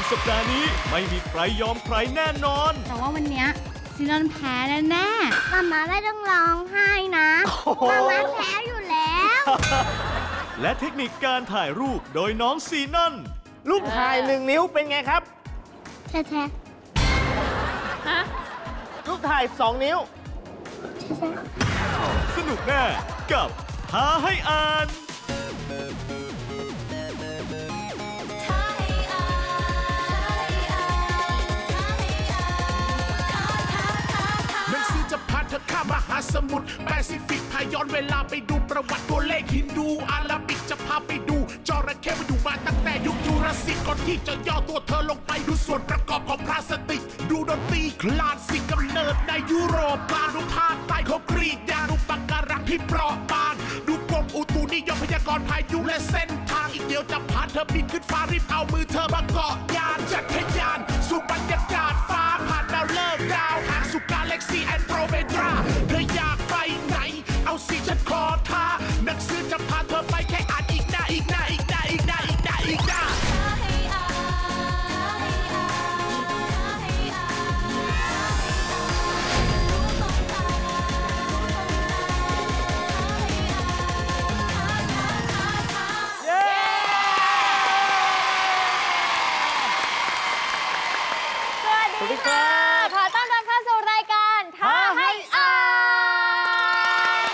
างสัปดาห์นี้ไม่มีใครยอมใครแน่นอน แต่ว่าวันเนี้ยซีนอนแพ้แน่แน่มาม่าไม่ต้องร้องไห้นะมาม่าแพ้อยู่แล้ว และเทคนิคการถ่ายรูปโดยน้องซีนอนรูปถ่ายหนึ่งนิ้วเป็นไงครับแท้แท้ฮะรูปถ่ายสองนิ้ว สนุกแน่กับท้าให้อ่าน เธอข้ามมหาสมุทรแปซิฟิกพาย้อนเวลาไปดูประวัติตัวเลขฮินดู อาราบิกจะพาไปดู จระเข้มาอยู่มาตั้งแต่ยุคยูราสสิกก่อนที่จะย่อตัวเธอลงไปดูส่วนประกอบของพลาสติก ดูดนตรีคลาสสิกกำเนิดในยุโรปกลางดูภาคใต้ของกรีกยาดูปะการังที่เปราะบางดูกรมอุตุนิยมพยากรณ์พายุและเส้นทางอีกเดียวจะพาเธอบินขึ้นฟ้ารีบเอามือเธอมา สวัส สวัสดี ดี ครั ค่ะ บ ขอต้อนรับเข้าสู่รายการท้าให้อ่าน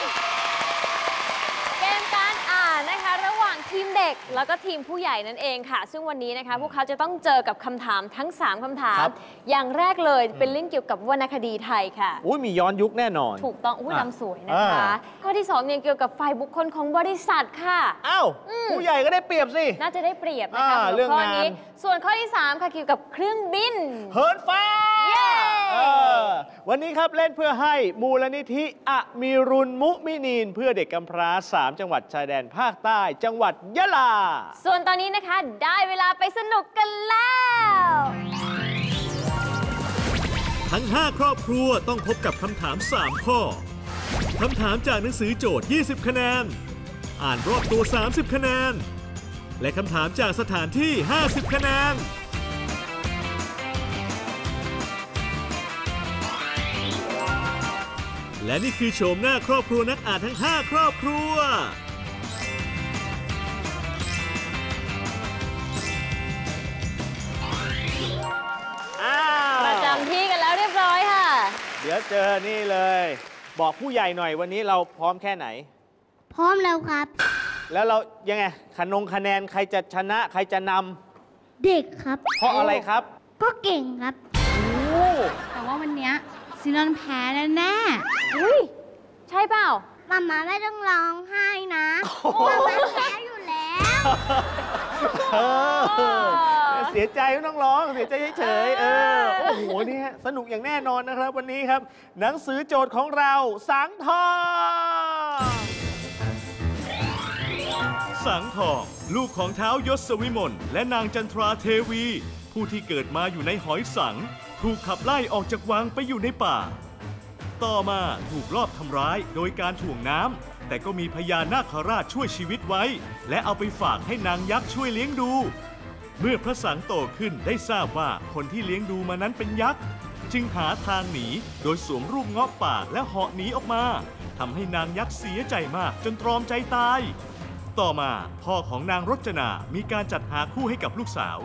เกมการอ่านนะคะ ระหว่างทีมเด็ก แล้วก็ทีมผู้ใหญ่นั่นเองค่ะ ซึ่งวันนี้นะคะ พวกเขาจะต้องเจอกับคำถามทั้ง 3คำถาม ครับ อย่างแรกเลยเป็นเรื่องเกี่ยวกับวรรณคดีไทยค่ะ อุ้ยมีย้อนยุคแน่นอน ถูกต้องอุ้ยอะ ลำสวยนะคะ อ่า ข้อที่2เนี่ยเกี่ยวกับฝ่ายบุคคลของบริษัทค่ะ อ้าวอืมผู้ใหญ่ก็ได้เปรียบสิ น่าจะได้เปรียบนะคะอ่าสำหเรื่รัอบงข้อนี้งานส่วนข้อที่ 3 ค่ะเกี่ยวกับเครื่องบินเหินฟ้าเย้เออ วันนี้ครับเล่นเพื่อให้มูลนิธิอะมีรุนมุมินีน เพื่อเด็กกำพร้า 3 จังหวัดชายแดนภาคใต้ จังหวัดยะลา ส่วนตอนนี้นะคะได้เวลาไปสนุกกันแล้ว ทั้ง 5 ครอบครัวต้องพบกับคำถาม 3 ข้อคำถามจากหนังสือโจทย์ 20 คะแนน อ่านรอบตัว 30 คะแนน และคำถามจากสถานที่ 50 คะแนน และนี่คือโฉมหน้าครอบครัวนักอ่านทั้ง 5 ครอบครัว อ้าว ประจำที่กันแล้วเรียบร้อยค่ะ เดี๋ยวเจอนี่เลย บอกผู้ใหญ่หน่อยวันนี้เราพร้อมแค่ไหน พร้อมแล้วครับ แล้วเรายังไงขนงคะแนนใครจะชนะใครจะนเด็กครับำเพราะอะไรครับ ก็เก่งครับ โอ้ ซีนอนแพ้แน่แน่อุ้ยใช่เปล่ามาม่าไม่ต้องร้องไห้นะมาม่าแพ้อยู่แล้วเออเสียใจไม่ต้องร้องเสียใจเฉยๆเออโอ้โหนี่ฮะสนุกอย่างแน่นอนนะครับ วันนี้ครับ หนังสือโจทย์ของเราสังทองสังทอง ลูกของเท้ายศวิมลและนางจันทราเทวี ผู้ที่เกิดมาอยู่ในหอยสัง ถูกขับไล่ออกจากวังไปอยู่ในป่า ต่อมาถูกลอบทำร้ายโดยการถ่วงน้ำแต่ก็มีพญานาคราชช่วยชีวิตไว้ และเอาไปฝากให้นางยักษ์ช่วยเลี้ยงดู เมื่อพระสังโตขึ้นได้ทราบว่าคนที่เลี้ยงดูมานั้นเป็นยักษ์จึงหาทางหนีโดยสวมรูปเงาะป่าและเหาะหนีออกมาทำให้นางยักษ์เสียใจมากจนตรอมใจตาย ต่อมาพ่อของนางรจนา มีการจัดหาคู่ให้กับลูกสาว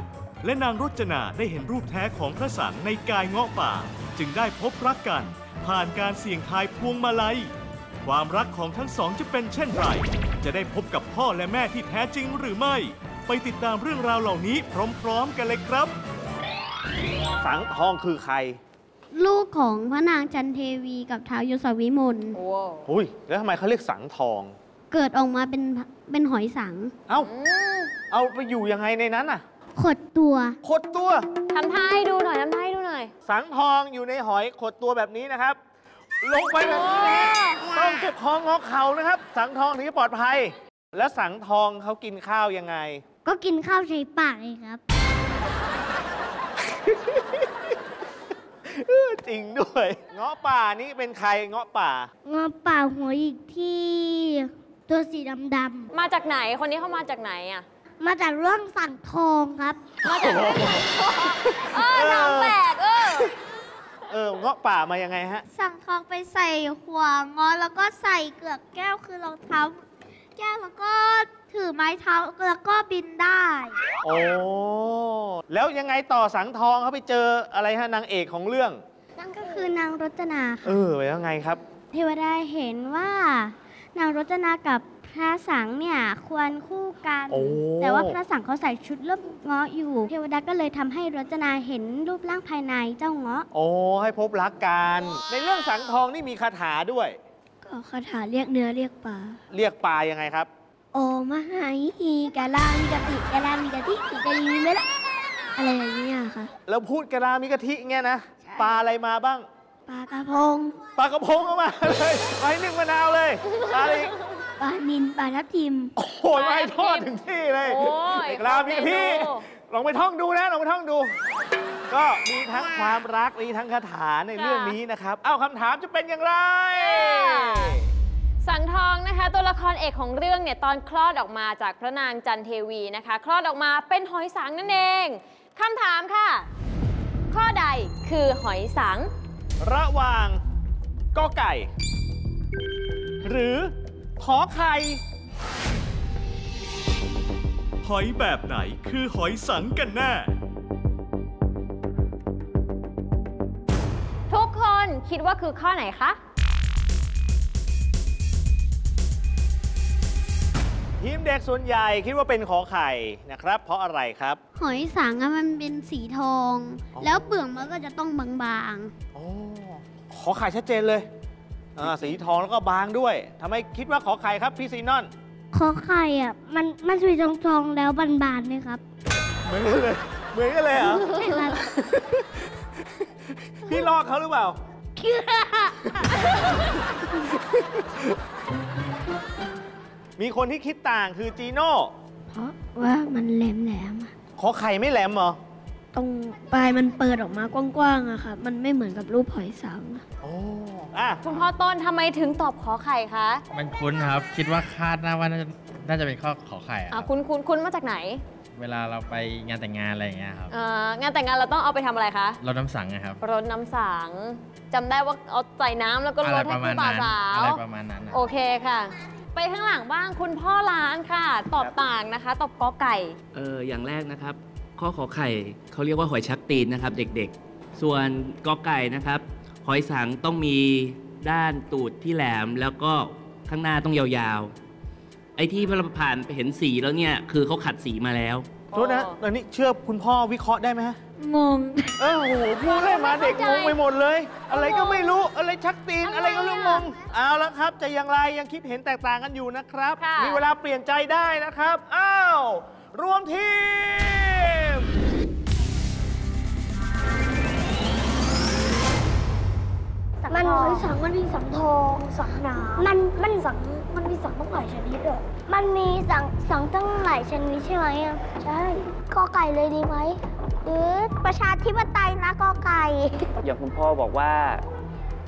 และนางรจนาได้เห็นรูปแท้ของพระสังในกายเงาะป่า จึงได้พบรักกัน ผ่านการเสี่ยงทายพวงมาลัย ความรักของทั้งสองจะเป็นเช่นไร จะได้พบกับพ่อและแม่ที่แท้จริงหรือไม่ ไปติดตามเรื่องราวเหล่านี้พร้อมๆ กันเลยครับ สังทองคือใครลูกของพระนางจันเทวีกับท้าวยศวิมลโอ้อุ้ยแล้วทำไมเขาเรียกสังทอง เกิดออกมาเป็นเป็นหอยสัง เอ้าอืมเอาไปอยู่ยังไงในนั้นน่ะ ขดตัว ขดตัว ทำท่าให้ดูหน่อยทำท่าให้ดูหน่อย สังทองอยู่ในหอยขดตัวแบบนี้นะครับ ลงไปแบบนี้นะต้องเก็บคองงอเข่านะครับ สังทองถึงจะปลอดภัย แล้วสังทองเขากินข้าวยังไง ก็กินข้าวใช้ปากเลยครับจริงด้วย เงาะป่านี่เป็นใครเงาะป่า งอป่าหัวอีกที่ ตัวสีดำมาจากไหนคนนี้เขามาจากไหนอะๆ มาจากเรื่องสั่งทองครับ มาจากเรื่องทองเออนองแบกเออ เออเงาะป่ามายังไงฮะ สั่งทองไปใส่หัวงอแล้วก็ใส่เกือกแก้วคือรองเท้าแก้วแล้วก็ถือไม้เท้าแล้วก็บินได้ โอ้แล้วยังไงต่อสั่งทองเขาไปเจออะไรฮะนางเอกของเรื่อง นั่นก็คือนางรจนาค่ะเออไปยังไงครับ เทวดาเห็นว่านางรจนากับ พระสังเนี่ยควรคู่กัน โอ้ แต่ว่าพระสังเขาใส่ชุดรูปเงาะอยู่ เทวดาก็เลยทำให้รจนาเห็นรูปร่างภายในเจ้าเงาะโอ้ให้พบรักกัน ในเรื่องสังทองนี่มีคาถาด้วย ก็คาถาเรียกเนื้อเรียกปลาเรียกปลายังไงครับ โอมหาฮีกาลามิกติกาลามิกติกิกาลีไม่ละอะไรอย่างเงี้ยค่ะ แล้วพูดกะลามีกะทิเงี้ยนะ ปลาอะไรมาบ้าง ปลากระพง ปลากระพงเอามาเลยไปหนึ่งมะนาวเลยปลาอะไรอีก ปลานินปลาทับทิม โอ้โหมาให้ทอดถึงที่เลยโอ้ยกะลามีกะทิเมนู ลองไปท่องดูนะลองไปท่องดู ก็มีทั้งความรักมีทั้งคาถาในเรื่องนี้นะครับ เอ้าคำถามจะเป็นอย่างไร สังทองนะคะ ตัวละครเอกของเรื่องเนี่ยตอนคลอดออกมาจากพระนางจันเทวีนะคะ คลอดออกมาเป็นหอยสังนั่นเองคำถามค่ะ ข้อใดคือหอยสัง ระหว่างกอไก่ หรือ ขอไข่หอยแบบไหนคือหอยสังกันแน่ ทุกคนคิดว่าคือข้อไหนคะ ทีมเด็กส่วนใหญ่คิดว่าเป็นขอไข่นะครับ เพราะอะไรครับ หอยสังอะมันเป็นสีทองอ๋อแล้วเปลือกมันก็จะต้องบางโอ้ ขอไข่ชัดเจนเลย อ่าสีทองแล้วก็บางด้วยทำไมคิดว่าขอไข่ครับพี่ซีนอนๆคอไข่อะมันมันสีทองทองๆแล้วบานๆไหมครับเหมือนกันเลย เหมือนกันเลยเหรอ ใช่ครับ พี่ลอกเขาหรือเปล่า มีคนที่คิดต่างคือจีโน่ เพราะว่ามันแหลมแหลมๆอะขอไข่ไม่แหลมเหรอ ตรงปลายมันเปิดออกมากว้างๆอะค่ะ มันไม่เหมือนกับรูปหอยสังอะโอ้อะคุณพ่อต้นทำไมถึงตอบขอไข่คะมันคุ้นครับ คิดว่าคาดหน้าว่าน่าจะน่าจะเป็นข้อขอไข่อะคอะรับคุณคุณคุณมาจากไหนเวลาเราไปงานแต่งงานอะไรอย่างเงี้ยครับเอ่องานแต่งงานเราต้องเอาไปทำอะไรคะรดน้ำสังนะครับรดน้ำสังจำได้ว่าเอาใส่น้ำแล้วก็อะรไรดปให้ระมาคู่ณบ่าวนั้นสาว อะไรประมาณนั้นนะ โอเคค่ะ ไปข้างหลังบ้างคุณพ่อล้างค่ะ ตอบต่างนะคะ ตอบกอไก่ เอออย่างแรกนะครับ ข้อขอไข่เขาเรียกว่าหอยชักตีนนะครับเด็กๆ ส่วนกอไก่นะครับ หอยสังต้องมีด้านตูดที่แหลมแล้วก็ข้างหน้าต้องยาวๆ ไอ้ที่เราผ่านไปเห็นสีแล้วเนี่ยคือเขาขัดสีมาแล้ว โทษนะอันนี้เชื่อคุณพ่อวิเคราะห์ได้ไหมฮะ งง เออโอ้โหพูดเลยมาเด็กงงไปหมดเลย อะไรก็ไม่รู้อะไรชักตีนอะไรก็เรื่องงง เอาละครับจะอย่างไรยังคิดเห็นแตกต่างกันอยู่นะครับ ค่ะ มีเวลาเปลี่ยนใจได้นะครับ อ้าว รวมทีม มันหอยสังมันมีสังทองสังหนามันมันสังมันมีสังตั้งหลายชนิดอะมันมีสังสังตั้งหลายชนิดใช่ไหมอะใช่กอไก่เลยดีไหมหรือประชาธิปไตยนะกอไก่อย่างคุณพ่อบอกว่า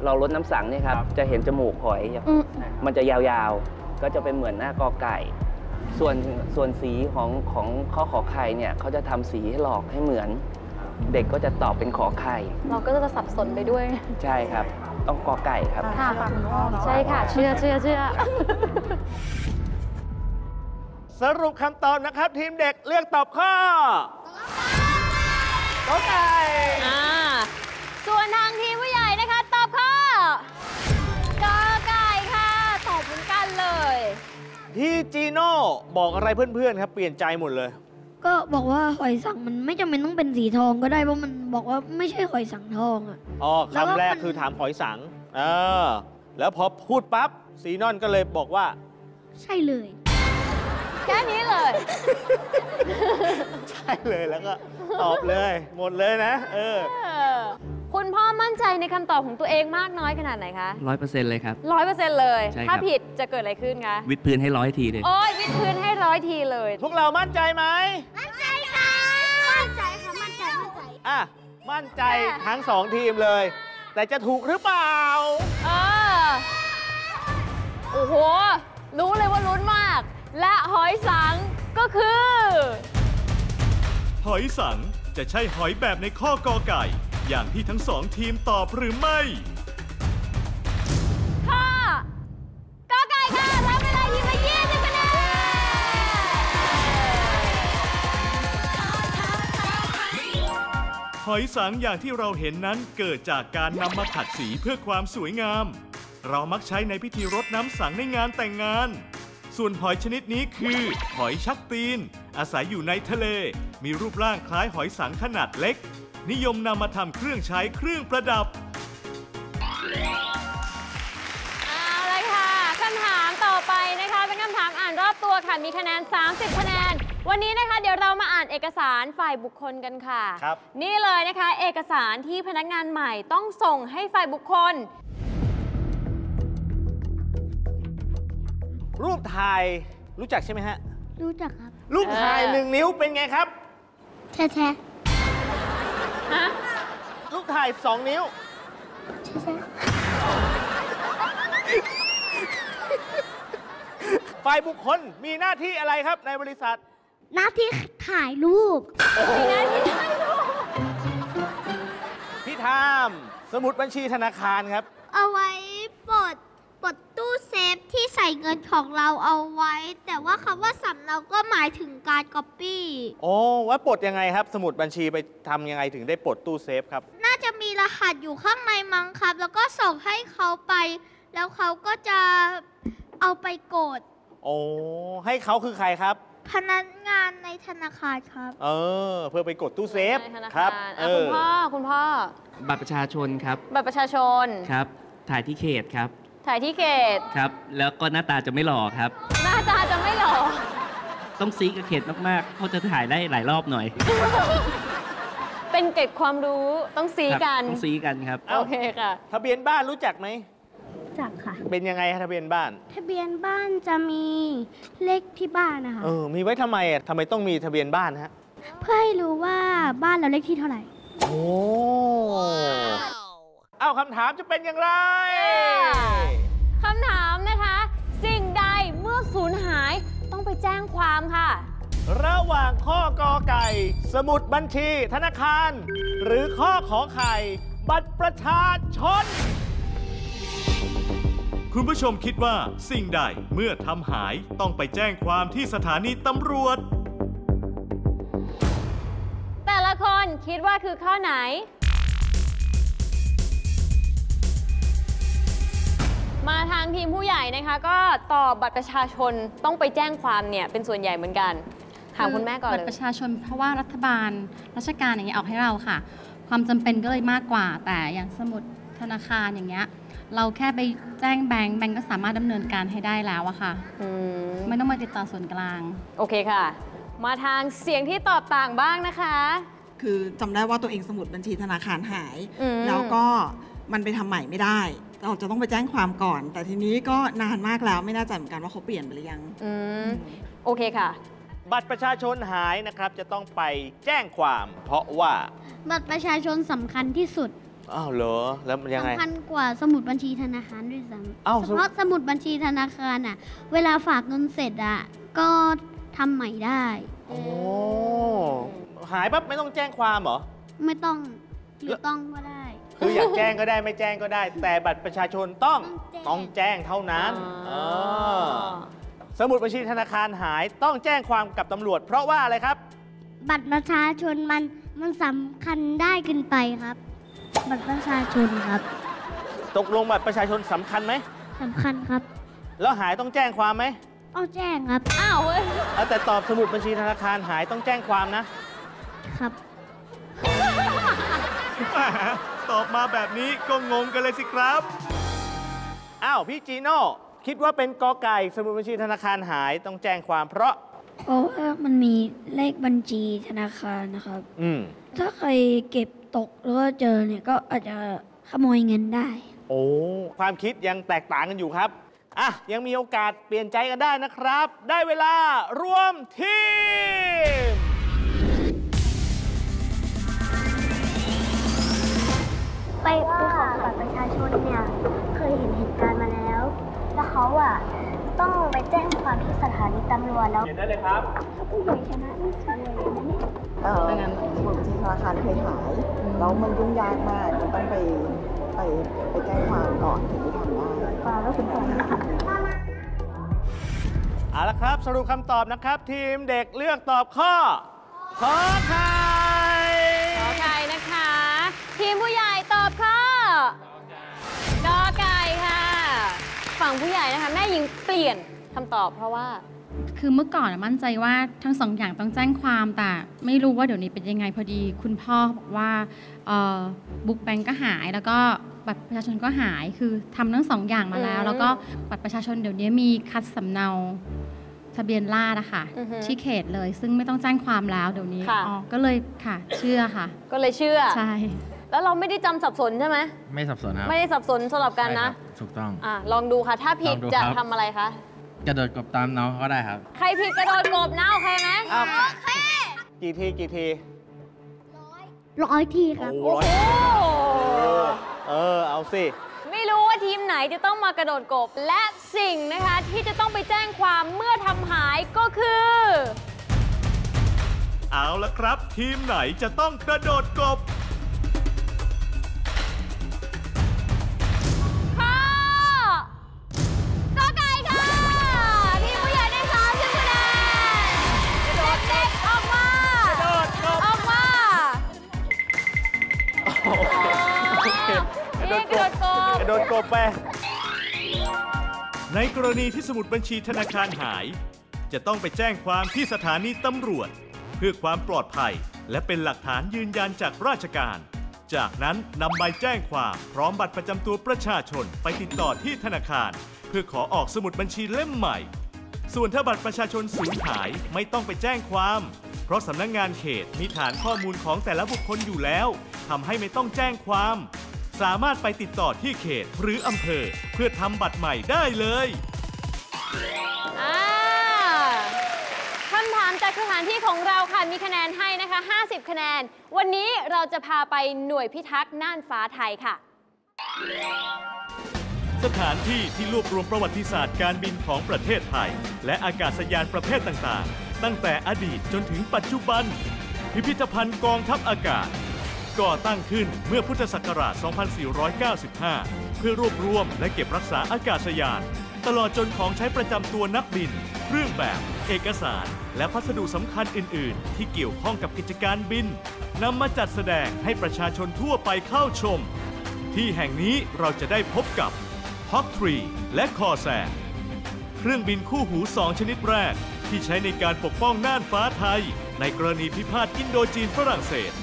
เราลดน้ำสังเนี่ยครับจะเห็นจมูกหอยอืมมันจะยาวๆ ก็จะเป็นเหมือนหน้ากอไก่ ส่วนส่วนสีของของข้อขอไข่เนี่ยเขาจะทำสีให้หลอกให้เหมือนเด็กก็จะตอบเป็นขอไข่ เราก็จะสับสนไปด้วย ใช่ครับ ต้องกอไก่ครับ ค่ะใช่ค่ะ เชื่อเชื่อเชื่อ สรุปคำตอบนะครับ ทีมเด็กเลือกตอบข้อขอไก่อ่าส่วนทางทีมผู้ใหญ่นะคะ ตอบข้อกอไก่ค่ะ ตอบเหมือนกันเลย พี่จีโน่บอกอะไรเพื่อนๆครับ เปลี่ยนใจหมดเลย ก็บอกว่าหอยสังมันไม่จำเป็นต้องเป็นสีทองก็ได้เพราะมันบอกว่าไม่ใช่หอยสังทองอะอ๋อแล้วก็คำแรกมันคือถามหอยสังเออแล้วพอพูดปั๊บซีนอนก็เลยบอกว่า ใช่เลย แค่นี้เลย ใช่เลยแล้วก็ตอบเลย หมดเลยนะ เออ เออ คุณพ่อมั่นใจในคำตอบของตัวเองมากน้อยขนาดไหนคะร้อยเปอร์เซ็นต์เลยครับ ร้อยเปอร์เซ็นต์เลย ใช่ครับ ถ้าผิดจะเกิดอะไรขึ้นคะวิดพื้นให้ร้อยทีเลย โอ้ยวิดพื้นให้ร้อยทีเลย พวกเรามั่นใจไหม มั่นใจค่ะ มั่นใจค่ะ มั่นใจ มั่นใจ อะ มั่นใจค่ะทั้งสองทีมเลย แต่จะถูกหรือเปล่า เออ โอ้โห รู้เลยว่าลุ้นมาก และหอยสังก็คือ หอยสังจะใช่หอยแบบในข้อกอไก่ อย่างที่ทั้งสองทีมตอบหรือไม่ข้อกอไก่ค่ะรับเวลาทีมละ20คะแนนหอยสังอย่างที่เราเห็นนั้นเกิดจากการนำมาผัดสีเพื่อความสวยงาม เรามักใช้ในพิธีรดน้ำสังในงานแต่งงาน ส่วนหอยชนิดนี้คือหอยชักตีน อาศัยอยู่ในทะเล มีรูปร่างคล้ายหอยสังขนาดเล็ก นิยมนำมาทำเครื่องใช้เครื่องประดับ เอาเลยค่ะคำถามต่อไปนะคะ เป็นคำถามอ่านรอบตัวค่ะ มีคะแนน 30 คะแนน วันนี้นะคะ เดี๋ยวเรามาอ่านเอกสารฝ่ายบุคคลกันค่ะ ครับ นี่เลยนะคะ เอกสารที่พนักงานใหม่ต้องส่งให้ฝ่ายบุคคล รูปถ่ายรู้จักใช่ไหมฮะ รู้จักครับ รูปถ่ายเออหนึ่งนิ้วเป็นไงครับ แท้แท้ ฮะรูปถ่ายสองนิ้วแท้แท้ฝ่ายบุคคลมีหน้าที่อะไรครับในบริษัท หน้าที่ถ่ายรูปพี่ทาม สมุดบัญชีธนาคารครับ เอาไว้ปลด ปลดตู้เซฟที่ใส่เงินของเราเอาไว้ แต่ว่าคำว่าสำเนาก็หมายถึงการก๊อปปี้โอ้ว่าปลดยังไงครับ สมุดบัญชีไปทำยังไงถึงได้ปลดตู้เซฟครับ น่าจะมีรหัสอยู่ข้างในมั้งครับ แล้วก็ส่งให้เขาไป แล้วเขาก็จะเอาไปกด โอ้ให้เขาคือใครครับ พนักงานในธนาคารครับ เออ เพื่อไปกดตู้เซฟในธนาครัคารบอะเอคุณอพ่อคุณพ่อบัตรประชาชนครับ บัตรประชาชน ครับ ถ่ายที่เขตครับ ถ่ายที่เขตครับ แล้วก็หน้าตาจะไม่หล่อครับ หน้าตาจะไม่หล่อ ต้องซีกับเขตมากๆเขาจะถ่ายได้หลายรอบหน่อย เป็นเกร็ดความรู้ต้องซีครับกัน ต้องซีกันครับเอ้าโอเคค่ะ ทะเบียนบ้านรู้จักไหมจักค่ะ เป็นยังไงฮะทะเบียนบ้าน ทะเบียนบ้านจะมีเลขที่บ้านนะคะ เออ มีไว้ทำไมอะทำไมต้องมีทะเบียนบ้านฮะ เพื่อให้รู้ว่าบ้านเราเลขที่เท่าไหร่ โอ้ เอ้าคำถามจะเป็นอย่างไร คำถามนะคะ สิ่งใดเมื่อสูญหายต้องไปแจ้งความค่ะ ระหว่างข้อกอไก่ สมุดบัญชี ธนาคาร หรือข้อขอไข่ บัตรประชาชน คุณผู้ชมคิดว่าสิ่งใดเมื่อทำหายต้องไปแจ้งความที่สถานีตำรวจ แต่ละคนคิดว่าคือข้อไหน มาทางทีมผู้ใหญ่นะคะ ก็ตอบบัตรประชาชนต้องไปแจ้งความเนี่ยเป็นส่วนใหญ่เหมือนกันถามคุณแม่ก่อนบัเลตยรประชาชนเพราะว่ารัฐบาลราชการอย่างเงี้ยออกให้เราค่ะ ความจำเป็นก็เลยมากกว่า แต่อย่างสมุดธนาคารอย่างเงี้ยเราแค่ไปแจ้งแบงก์แบงก์ก็สามารถดำเนินการให้ได้แล้วอะค่ะอืมไม่ต้องมาติดต่อส่วนกลาง โอเคค่ะ มาทางเสียงที่ตอบต่างบ้างนะคะ คือจำได้ว่าตัวเองสมุดบัญชีธนาคารหายอืมแล้วก็มันไปทำใหม่ไม่ได้ เราจะต้องไปแจ้งความก่อน แต่ทีนี้ก็นานมากแล้วไม่แน่ใจเหมือนกันว่าเขาเปลี่ยนไปหรือยัง อืมโอเคค่ะ บัตรประชาชนหายนะครับจะต้องไปแจ้งความ เพราะว่าบัตรประชาชนสำคัญที่สุดอ้าวเหรอแล้วมันยังไง สำคัญกว่าสมุดบัญชีธนาคารด้วยซ้อ้าวำเฉพาะสมุดบัญชีธนาคารอะ เวลาฝากเงินเสร็จอะก็ทำใหม่ได้ โอ้หายปั๊บไม่ต้องแจ้งความเหรอ ไม่ต้องหรือต้องก็ได้ คืออยากแจ้งก็ได้ไม่แจ้งก็ได้ แต่บัตรประชาชนต้องต้ต้อองงแจ้แจ้งงเท่านั้นอ๋อเออสมุดบัญชีธนาคารหายต้องแจ้งความกับตำรวจ เพราะว่าอะไรครับ บัตรประชาชนมันมันสำคัญได้เกินไปครับ บัตรประชาชนครับ ตกลงบัตรประชาชนสำคัญไหมสำคัญครับ แล้วหายต้องแจ้งความไหมเอาแจ้งครับ อ้าวเว้ยเอาแต่ตอบสมุดบัญชีธนาคารหายต้องแจ้งความนะ ครับแหม ตอบมาแบบนี้ก็งงกันเลยสิครับ อ้าว พี่จีโน่คิดว่าเป็นกอไก่สมุดบัญชีธนาคารหายต้องแจ้งความเพราะ เพราะว่ามันมีเลขบัญชีธนาคารนะครับ อืม ถ้าใครเก็บตกหรือว่าเจอเนี่ยก็อาจจะขโมยเงินได้ โอ้ ความคิดยังแตกต่างกันอยู่ครับ อะ ยังมีโอกาสเปลี่ยนใจกันได้นะครับ ได้เวลารวมทีม ไปไปขอบัตรประชาชนเนี่ย เคยเห็นเหตุการณ์มาแล้ว แล้วเขาอะต้องไปแจ้งความที่สถานีตำรวจแล้วเขียนได้เลยครับถ้าผู้ใหญ่ชนะนี่สวยเลยนะเนี่ยเออดังนั้นสมุดบัญชีธนาคารคารเคยหายแล้วมันยุ่งยากมากมันต้องไปไปไปแจ้งความก่อนถึงจะทำได้แล้วถึงจะเอาละครับ สรุปคำตอบนะครับ ทีมเด็กเลือกตอบข้อขอไข่ขอไก่นะคะ ทีมผู้ใหญ่ตอบข้อกอไก่ค่ะ ฝั่งผู้ใหญ่นะคะแม่หญิงเปลี่ยนคำตอบเพราะว่า คือเมื่อก่อนอะมั่นใจว่าทั้งสองอย่างต้องแจ้งความแต่ไม่รู้ว่าเดี๋ยวนี้เป็นยังไงพอดี คุณพ่อบอกว่าบุ๊กแบงก็หายแล้วก็บัตรประชาชนก็หายคือทำทั้งสองอย่างมาแล้ว อืมแล้วก็บัตรประชาชนเดี๋ยวนี้มีคัดสำเนาทะเบียนราษฎร์อะค่ะอือฮึที่เขตเลย ซึ่งไม่ต้องแจ้งความแล้วเดี๋ยวนี้ค่ะ อ๋อก็เลยค่ะ เชื่อค่ะ ก็เลยเชื่อ ใช่ แล้วเราไม่ได้จำสับสนใช่ไหม ไม่สับสนครับไม่ได้สับสนสลับกันนะ ใช่ครับถูกต้อง อะลองดูค่ะ ถ้าผิดลองดูจะครับ ทำอะไรคะ กระโดดกบตามน้องเขาก็ได้ครับ ใครผิดกระโดดกบนะโอเคไหมอ้าวกี่ทีกี่ทีร้อยทีครับ โอ้โอ้ยโห เออ เอาสิ ไม่รู้ว่าทีมไหนจะต้องมากระโดดกบ และสิ่งนะคะที่จะต้องไปแจ้งความเมื่อทำหายก็คือ เอาละครับ ทีมไหนจะต้องกระโดดกบ กบไป ในกรณีที่สมุดบัญชีธนาคารหาย จะต้องไปแจ้งความที่สถานีตำรวจ เพื่อความปลอดภัย และเป็นหลักฐานยืนยันจากราชการ จากนั้นนำใบแจ้งความพร้อมบัตรประจำตัวประชาชนไปติดต่อที่ธนาคาร เพื่อขอออกสมุดบัญชีเล่มใหม่ ส่วนถ้าบัตรประชาชนสูญหายไม่ต้องไปแจ้งความ เพราะสำนักงงานเขตมีฐานข้อมูลของแต่ละบุคคลอยู่แล้วทำให้ไม่ต้องแจ้งความ สามารถไปติดต่อที่เขตหรืออำเภอ เพื่อทำบัตรใหม่ได้เลย อ่าคำถามจากสถานที่ของเราค่ะ มีคะแนนให้นะคะ 50 คะแนน วันนี้เราจะพาไปหน่วยพิทักษ์น่านฟ้าไทยค่ะ สถานที่ที่รวบรวมประวัติศาสตร์การบินของประเทศไทย และอากาศยานประเภทต่างๆ ตั้งแต่อดีตจนถึงปัจจุบัน พิพิธภัณฑ์กองทัพอากาศ ก่อตั้งขึ้นเมื่อพุทธศักราช 2495 เพื่อรวบรวมและเก็บรักษาอากาศยาน ตลอดจนของใช้ประจำตัวนักบิน เครื่องแบบ เอกสาร และพัสดุสำคัญอื่น ๆ ที่เกี่ยวข้องกับกิจการบินนำมาจัดแสดงให้ประชาชนทั่วไปเข้าชม ที่แห่งนี้เราจะได้พบกับฮอกทรีและคอแซเครื่องบินคู่หู2ชนิดแรก ที่ใช้ในการปกป้องน่านฟ้าไทย ในกรณีพิพาทอินโดจีนฝรั่งเศส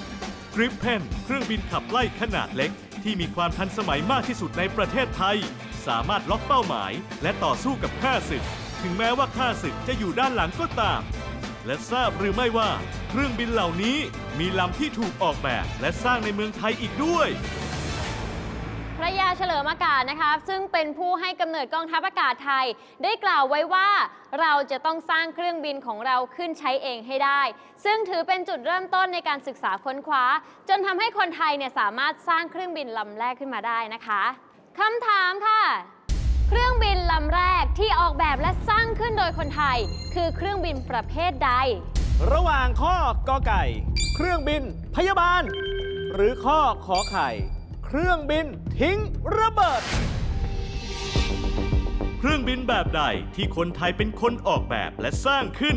กริปเพนเครื่องบินขับไล่ขนาดเล็ก ที่มีความทันสมัยมากที่สุดในประเทศไทย สามารถล็อกเป้าหมาย และต่อสู้กับข้าศึก ถึงแม้ว่าข้าศึกจะอยู่ด้านหลังก็ตาม และทราบหรือไม่ว่า เครื่องบินเหล่านี้มีลำที่ถูกออกแบบ และสร้างในเมืองไทยอีกด้วย พระยาเฉลิมอากาศนะคะซึ่งเป็นผู้ให้กำเนิดกองทัพอากาศไทย ได้กล่าวไว้ว่าเราจะต้องสร้างเครื่องบินของเราขึ้นใช้เองให้ได้ ซึ่งถือเป็นจุดเริ่มต้นในการศึกษาค้นคว้า จนทำให้คนไทยเนี่ยสามารถสร้างเครื่องบินลำแรกขึ้นมาได้นะคะคำถามค่ะ เครื่องบินลำแรกที่ออกแบบและสร้างขึ้นโดยคนไทย คือเครื่องบินประเภทใด ระหว่างข้อกอไก่ เครื่องบินพยาบาล หรือข้อขอไข่ เครื่องบินทิ้งระเบิด เครื่องบินแบบใดที่คนไทยเป็นคนออกแบบและสร้างขึ้น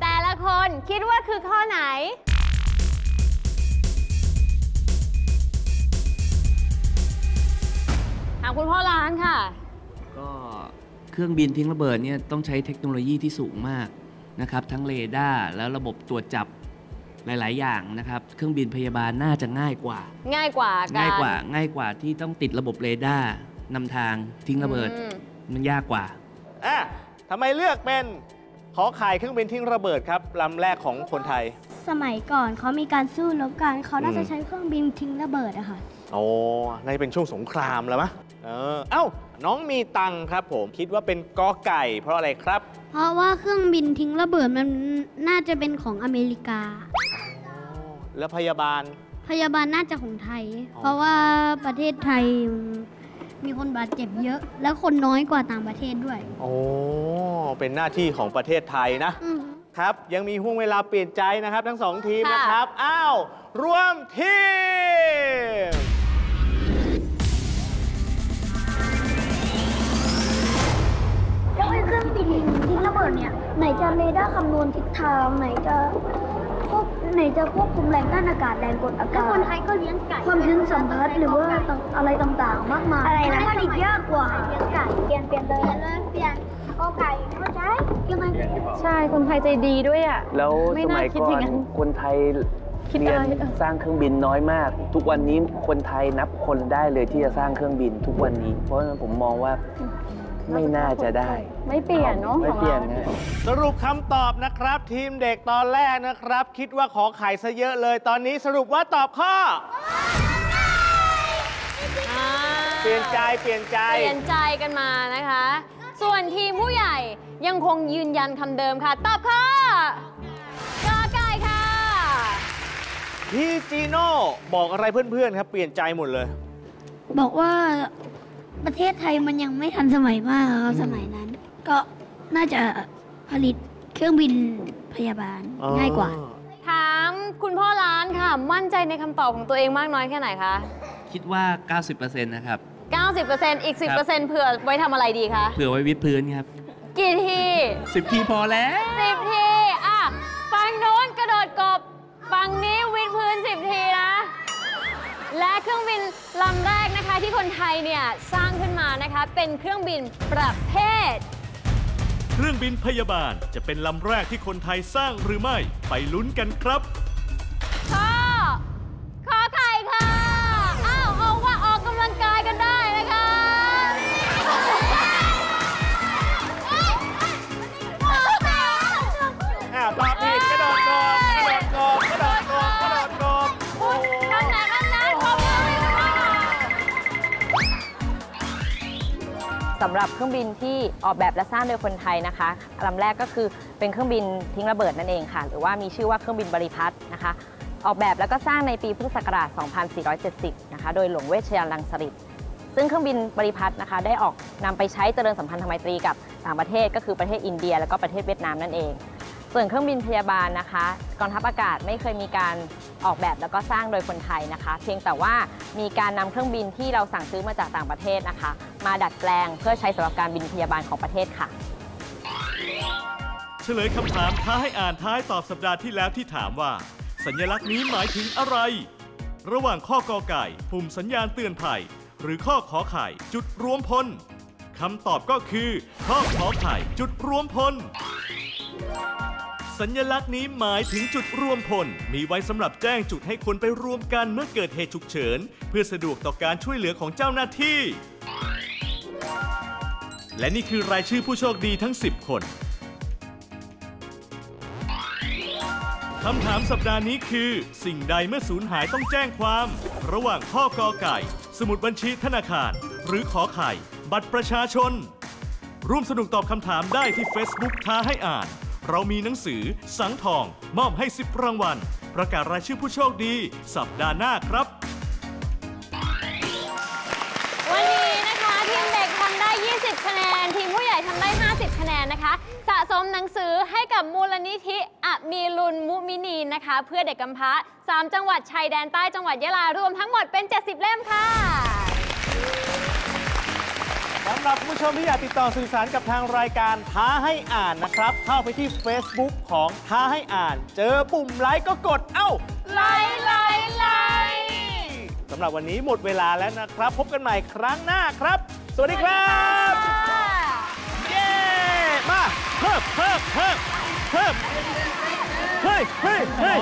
แต่ละคนคิดว่าคือข้อไหน ถามคุณพ่อร้านค่ะ ก็เครื่องบินทิ้งระเบิดเนี่ยต้องใช้เทคโนโลยีที่สูงมากนะครับ ทั้งเรดาร์แล้วระบบตรวจจับ หลาย ๆ อย่างนะครับ เครื่องบินพยาบาลน่าจะง่ายกว่า ง่ายกว่าการง่ายกว่า ง่ายกว่าที่ต้องติดระบบเรดาร์นำทางทิ้งระเบิดอืมมันยากกว่าอะทำไมเลือกเป็นขอไข่เครื่องบินทิ้งระเบิดครับลำแรกของคนไทย สมัยก่อนเขามีการสู้รบกันเขาน่าอืจะมใช้เครื่องบินทิ้งระเบิดอะค่ะโอ้น่าจะเป็นช่วงสงครามแล้วมะเออเอ้าน้องมีตังค์ครับผมคิดว่าเป็นกอไก่เพราะอะไรครับ เพราะว่าเครื่องบินทิ้งระเบิดมันน่าจะเป็นของอเมริกา แล้วพยาบาล พยาบาลน่าจะของไทย อ๋อ เพราะว่าประเทศไทยมีคนบาดเจ็บเยอะ และคนน้อยกว่าต่างประเทศด้วย โอ้เป็นหน้าที่ของประเทศไทยนะ อืม ครับ ยังมีห่วงเวลาเปลี่ยนใจนะครับ ทั้งสองทีมค่ะ นะครับ อ้าวรวมทีม แล้วไอ้เครื่องบินทิ้งระเบิดเนี่ย ไหนจะเรดาร์คำนวณทิศทางไหนจะควบ ไหนจะควบคุมแรงต้านอากาศแรงกดอากาศคนไทยก็เลี้ยงไก่ความชื้นสัมพัทธ์หรือว่าต่างอะไรต่างๆ มากมายอะไรนะผลิตยากกว่า เลี้ยงไก่เปลี่ยนเปลี่ยนเลยเปลี่ยนก็ไก่เข้าใจยังไงใช่คนไทยใจดีด้วยอะ แล้วไม่สน่ามัยคิดก่ออย่านงนั้น คนไทยคิดเรียนอะไรอะสร้างเครื่องบินน้อยมาก ทุกวันนี้คนไทยนับคนได้เลยที่จะสร้างเครื่องบินทุกวันนี้ เพราะฉะนั้นผมมองว่า ไม่น่าจะได้ ไม่เปลี่ยนเนาะไม่ของเปลี่ยนเรานะ สรุปคำตอบนะครับ ทีมเด็กตอนแรกนะครับ คิดว่าขอไข่ซะเยอะเลย ตอนนี้สรุปว่าตอบข้อ อ่าเปลี่ยนใจเปลี่ยนใจ เปลี่ยนใจกันมานะคะ ส่วนทีมผู้ใหญ่ยังคงยืนยันคำเดิมค่ะ ตอบข้อกอไก่ค่ะ พี่จีโน่บอกอะไรเพื่อนๆครับ เปลี่ยนใจหมดเลย บอกว่า ประเทศไทยมันยังไม่ทันสมัยมากครับสมัยนั้น ก็น่าจะผลิตเครื่องบินพยาบาลง่ายกว่า ถามคุณพ่อร้านค่ะ มั่นใจในคำตอบของตัวเองมากน้อยแค่ไหนคะ คิดว่า 90%นะครับ 90%อีก 10%เผื่อไว้ทำอะไรดีคะ เผื่อไว้วิดพื้นครับ กี่ที10 ทีพอแล้ว 10 ที อะ ฝั่งโน้นกระโดดกบ ฝั่งนี้วิดพื้น 10 ทีนะ และเครื่องบินลำแรกนะคะที่คนไทยเนี่ยสร้างขึ้นมานะคะเป็นเครื่องบินประเภท เครื่องบินพยาบาลจะเป็นลำแรกที่คนไทยสร้างหรือไม่ ไปลุ้นกันครับ สำหรับเครื่องบินที่ออกแบบและสร้างโดยคนไทยนะคะลำแรกก็คือเป็นเครื่องบินทิ้งระเบิดนั่นเองค่ะ หรือว่ามีชื่อว่าเครื่องบินบริพัตรนะคะ ออกแบบแล้วก็สร้างในปีพุทธศักราช 2470 นะคะ โดยหลวงเวชยาลังสฤษดิ์ซึ่งเครื่องบินบริพัตรนะคะ ได้ออกนำไปใช้เจริญสัมพันธไมตรีกับต่างประเทศก็คือประเทศอินเดีย แล้วก็ประเทศเวียดนามนั่นเอง ส่วนเครื่องบินพยาบาลนะคะกองทัพอากาศไม่เคยมีการออกแบบแล้วก็สร้างโดยคนไทยนะคะ เพียงแต่ว่ามีการนำเครื่องบินที่เราสั่งซื้อมาจากต่างประเทศนะคะ มาดัดแปลง เพื่อใช้สำหรับการบินพยาบาลของประเทศค่ะ เฉลยคำถามท้าให้อ่านท้ายตอบสัปดาห์ที่แล้วที่ถามว่า สัญลักษณ์นี้หมายถึงอะไร ระหว่างข้อกอไก่ปุ่มสัญญาณเตือนภัย หรือข้อขอไข่จุดรวมพลคำตอบก็คือ ข้อขอไข่จุดรวมพลสัญลักษณ์นี้หมายถึงจุดรวมพล มีไว้สำหรับแจ้งจุดให้คนไปรวมกันเมื่อเกิดเหตุฉุกเฉิน เพื่อสะดวกต่อการช่วยเหลือของเจ้าหน้าที่ และนี่คือรายชื่อผู้โชคดีทั้ง 10 คนคำถามสัปดาห์นี้คือ สิ่งใดเมื่อสูญหายต้องแจ้งความ ระหว่างข้อกอไก่ สมุดบัญชีธนาคาร หรือขอไข่ บัตรประชาชน ร่วมสนุกตอบคำถามได้ที่ Facebook ท้าให้อ่าน เรามีหนังสือ สังทอง มอบให้ 10 รางวัล ประกาศรายชื่อผู้โชคดี สัปดาห์หน้าครับ คะแนน ทีมผู้ใหญ่ทำได้ 50 คะแนนนะคะ สะสมหนังสือให้กับมูลนิธิอมีลุนมุมินีนนะคะ เพื่อเด็กกำพร้า 3 จังหวัดชายแดนใต้จังหวัดยะลารวมทั้งหมดเป็น 70 เล่มค่ะ สำหรับผู้ชมที่อยากติดต่อสื่อสารกับทางรายการท้าให้อ่านนะครับ เข้าไปที่ Facebook ของท้าให้อ่าน เจอปุ่มไลค์ก็กดเอ้า ไลค์ไลค์ไลค์สำหรับวันนี้หมดเวลาแล้วนะครับ พบกันใหม่ครั้งหน้าครับ สวัสดีครับเย้มาเพิ่มเพิ่มเพิ่มเพิ่มเฮ้ยเฮ้ยเฮ้ย